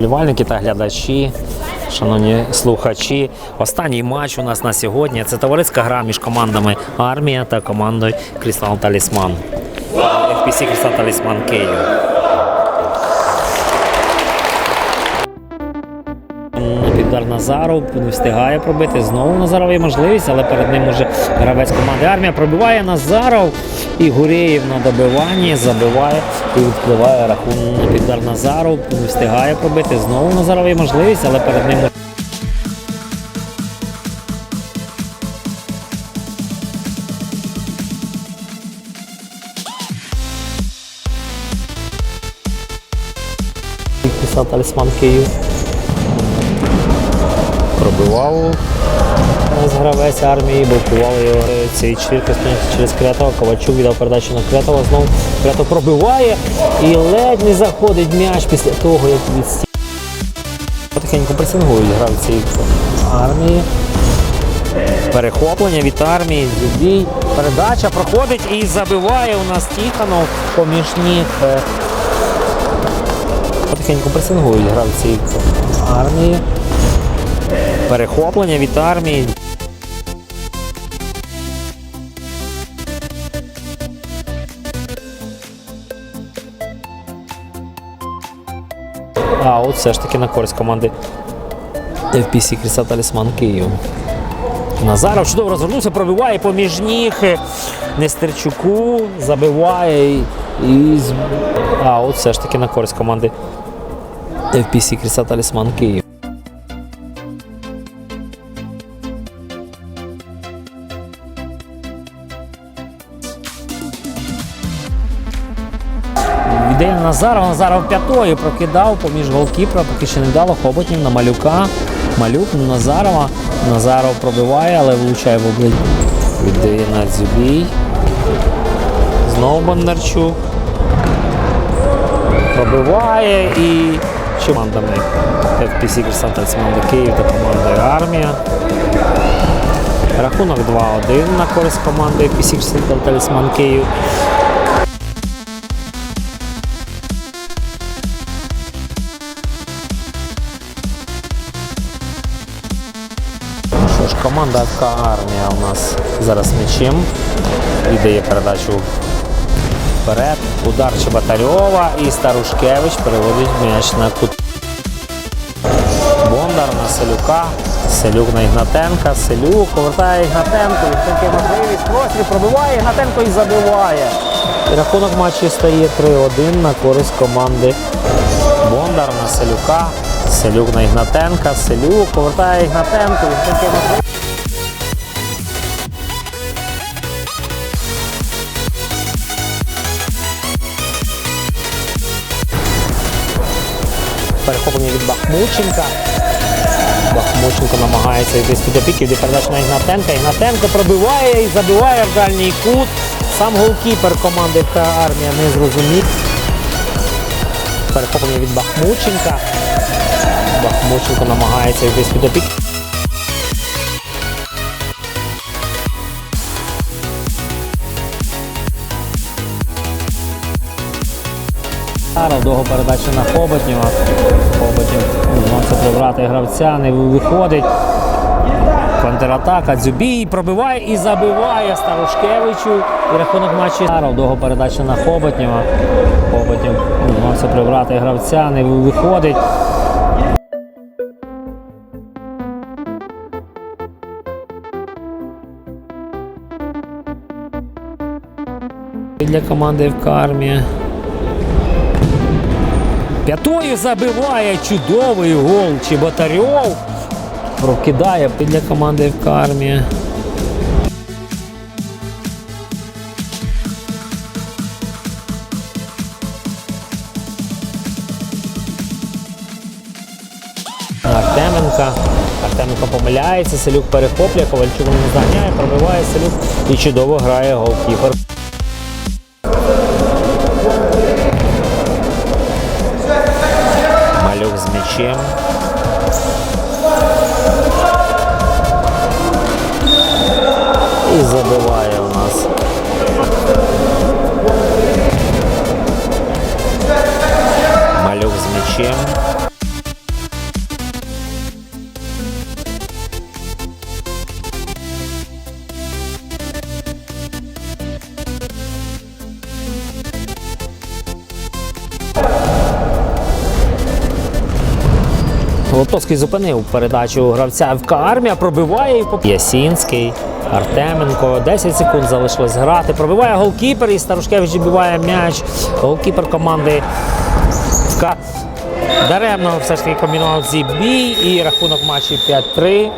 Вболівальники та глядачі, шановні слухачі. Останній матч у нас на сьогодні це товариська гра між командами Армія та командою Крістал Талісман. FPC Крістал Талісман Київ. Піддар Назаров не встигає пробити. Знову Назаров є можливість, але перед ним уже гравець команди армія пробиває Назаров і Гурєєв на добиванні забиває і відкриває рахунок. Піддар Назаров не встигає пробити. Знову Назаров є можливість, але перед ним талісман Київ. Пробивав з гравець армії, блокували його цієї чвірки через Крятова. Ковальчук віддав передачу на Крятова. Знову Крятов пробиває і ледь не заходить м'яч після того, як від стін. Потихеньку пресингують гравці армії. Перехоплення від армії, бій. Передача проходить і забиває у нас Тіханов поміж ніг. Потихеньку пресингують гравці армії. Перехоплення від армії. А от все ж таки на користь команди FPC Кріса Талісман Київ. Назаров чудово розвернувся, пробиває поміж ніг Нестерчуку, забиває і, а от все ж таки на користь команди FPC Кріса Талісман Київ. Віддає на Назарова, Назаров п'ятою прокидав поміж голкіпера, поки ще не вдало Хоботнів на малюка. Малюк на Назарова. Назаров пробиває, але влучає в обличчя. Віддає на Дзюбій. Знову Бондарчук. Пробиває і чи командами FPC Крісан Талісман Київ та командою Армія. Рахунок 2-1 на користь команди FPC Крісан Талісман Київ. Команда ФК Армія у нас зараз м'ячем. Віддає передачу вперед. Удар Чеботарьова і Старушкевич переводить м'яч на кут. Бондар на Селюка. Селюк на Ігнатенка. Селюк повертає Ігнатенко. Таке можливість. Простріл пробиває Ігнатенко і забиває. І рахунок матчі стає 3-1 на користь команди Бондар на Селюка. Селюк на Ігнатенка. Селюк повертає Ігнатенко. Таке. Перехоплення від Бахмученка. Бахмученко намагається йти з під опіки, йде передача на Ігнатенка. Ігнатенко пробиває і забиває в дальній кут. Сам голкіпер команди ФК Армія не зрозумів. Перехоплення від Бахмученка. Бахмученко намагається з під опіки. Довго передача на Хоботнєва. Хоботнєв намагається прибрати гравця, не виходить. Контратака Дзюбій пробиває і забиває Старушкевичу. І рахунок матчі довго передача на Хоботнєва. Хоботнєв намагається прибрати гравця, не виходить. Для команди ФК Армія. П'ятою забиває чудовий гол Чеботарьов. Прокидає для команди ФК Армія. Артеменка. Артеменко помиляється, Селюк перехоплює, Ковальчук не наздоганяє, пробиває Селюк і чудово грає голкіпер. Малюк з м'ячем. Лотовський зупинив передачу гравця ФК Армія, пробиває і поп... Ясінський, Артеменко. 10 секунд залишилось грати. Пробиває голкіпер і Старушкевич відбиває м'яч. Голкіпер команди ФК. Даремно все ж таки комбінував зі бій і рахунок матчі 5-3.